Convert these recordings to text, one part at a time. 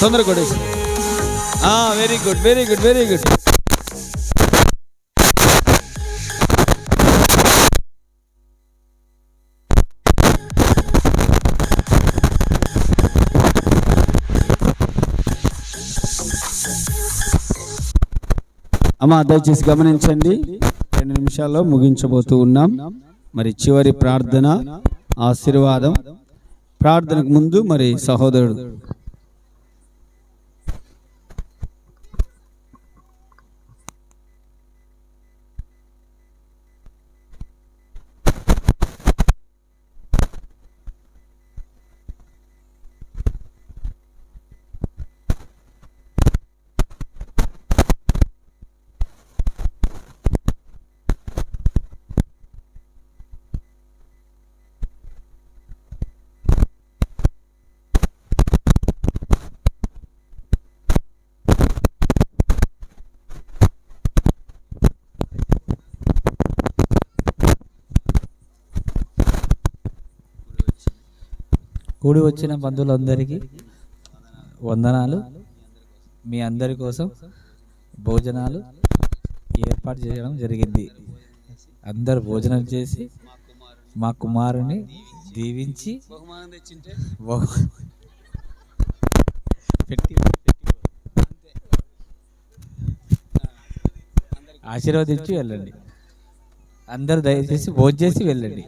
తొందర కొట్టేసి. Very good very good very good అమ్మా దయచేసి గమనించండి. రెండు నిమిషాల్లో ముగించబోతూ ఉన్నాం. మరి చివరి ప్రార్థన ఆశీర్వాదం. ప్రార్థనకు ముందు మరి సహోదరుడు. కూడి వచ్చిన బంధువులందరికీ వందనాలు. మీ అందరి కోసం భోజనాలు ఏర్పాటు చేయడం జరిగింది. అందరు భోజనం చేసి మా కుమారుని దీవించి పెట్టి ఆశీర్వదించి వెళ్ళండి. అందరు దయచేసి భోజనం చేసి వెళ్ళండి.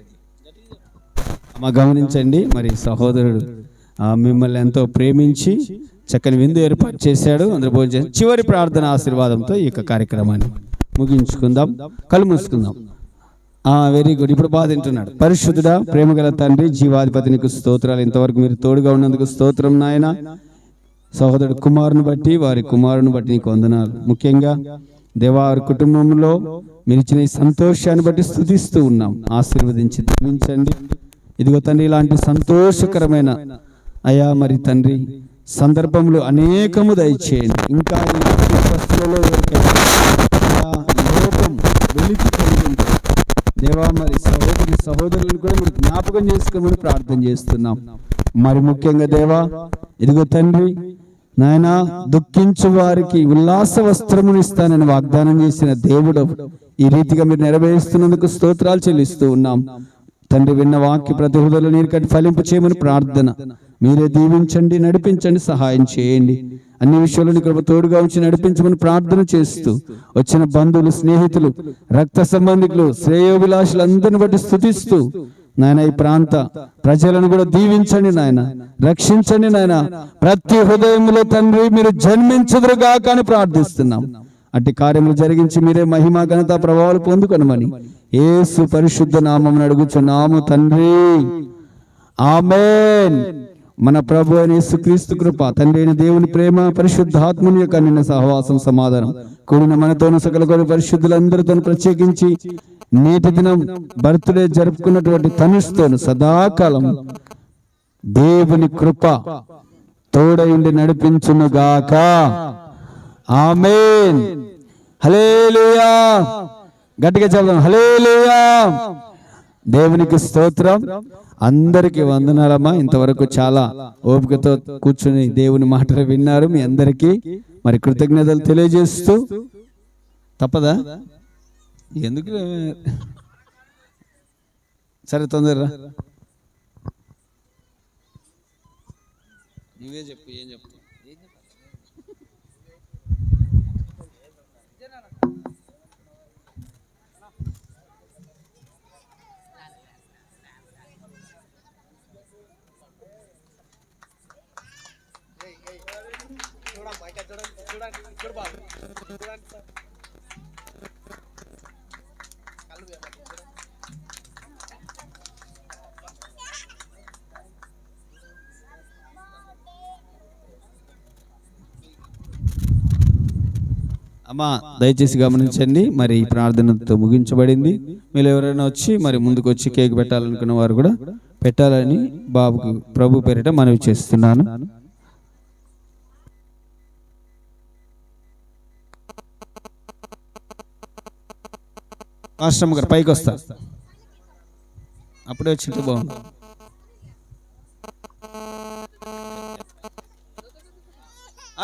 మా గమనించండి. మరి సహోదరుడు మిమ్మల్ని ఎంతో ప్రేమించి చక్కని విందు ఏర్పాటు చేశాడు. అందరూ భోజనం చివరి ప్రార్థన ఆశీర్వాదంతో ఈ యొక్క కార్యక్రమాన్ని ముగించుకుందాం. కళ్ళు మూసుకుందాం. వెరీ గుడ్ ఇప్పుడు బాధ తింటున్నాడు. పరిశుద్ధుడా ప్రేమగల తండ్రి జీవాధిపతి నీకు స్తోత్రాలు. ఇంతవరకు మీరు తోడుగా ఉన్నందుకు స్తోత్రం నాయన. సహోదరుడు కుమారుని బట్టి వారి కుమారుని బట్టి నీకు వందనాలు. ముఖ్యంగా దేవారి కుటుంబంలో మీరు ఇచ్చిన సంతోషాన్ని బట్టి స్థుతిస్తూ ఉన్నాం. ఆశీర్వదించి దీవించండి. ఇదిగో తండ్రి ఇలాంటి సంతోషకరమైన అయా మరి తండ్రి సందర్భములు అనేకము దయచేయండి. ఇంకా లోపం వెలికి దేవా మరి సహోదరి సహోదరులను కూడా మీరు జ్ఞాపకం చేసుకోమని ప్రార్థన చేస్తున్నాం. మరి ముఖ్యంగా దేవా ఇదిగో తండ్రి నాయన దుఃఖించు వారికి ఉల్లాస వస్త్రమును ఇస్తానని వాగ్దానం చేసిన దేవుడు ఈ రీతిగా మీరు నెరవేరుస్తున్నందుకు స్తోత్రాలు చెల్లిస్తూ ఉన్నాం. తండ్రి విన్న వాక్య ప్రతి హృదయలో నీరు కట్టి ఫలింపు చేయమని ప్రార్థన. మీరే దీవించండి నడిపించండి సహాయం చేయండి. అన్ని విషయాల్లో నీ కృప తోడుగా ఉంచి నడిపించమని ప్రార్థన చేస్తూ వచ్చిన బంధువులు స్నేహితులు రక్త సంబంధికులు శ్రేయోభిలాషులు అందరిని బట్టి స్థుతిస్తూ నాయన ఈ ప్రాంత ప్రజలను కూడా దీవించండి నాయన. రక్షించండి నాయన. ప్రతి హృదయంలో తండ్రి మీరు జన్మించదురుగా కానీ ప్రార్థిస్తున్నాం. అట్టి కార్యములు జరిగించి మీరే మహిమ ఘనత ప్రభావాలు పొందుకొనమని ఏసు పరిశుద్ధ నామం అడుగుచున్నాము తండ్రి. ఆమెన్. మన ప్రభు అయిన యేసుక్రీస్తు కృప తండ్రి అయిన దేవుని ప్రేమ పరిశుద్ధాత్ముని యొక్క నిన్న సహవాసం సమాధానం కూడిన మనతోను సకల కొన్ని పరిశుద్ధులందరితో ప్రత్యేకించి నేటి దినం బర్త్డే జరుపుకున్నటువంటి తనుస్తోను సదాకాలం దేవుని కృప తోడైండి నడిపించునుగాక. ఆమెన్. హలేలుయా గట్టిగా చెప్దాం హలేలుయా దేవునికి స్తోత్రం. అందరికి వందనాలమ్మా. ఇంతవరకు చాలా ఓపికతో కూర్చుని దేవుని మాటలు విన్నారు మీ అందరికీ. మరి కృతజ్ఞతలు తెలియజేస్తూ తప్పదా? ఎందుకు? సరే తొందరరా. నువ్వే చెప్పు ఏం చెప్తావు అమ్మా దయచేసి గమనించండి. మరి ఈ ప్రార్థనతో ముగించబడింది. మీరు ఎవరైనా వచ్చి మరి ముందుకు వచ్చి కేక్ పెట్టాలనుకున్న వారు కూడా పెట్టాలని బాబుకు ప్రభు పేరిట మనవి చేస్తున్నాను. ఆశ్రమ గారు పైకి వస్తా. అప్పుడే వచ్చింటే బాగుంది.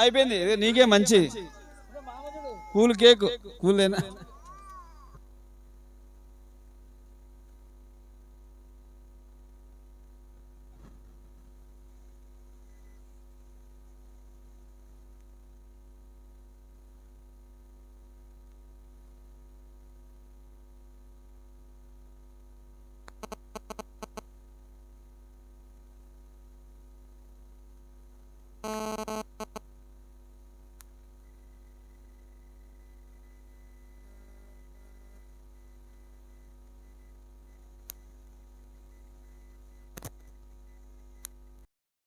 అయిపోయింది నీకే మంచి. కూల్ కేక్ అయినా.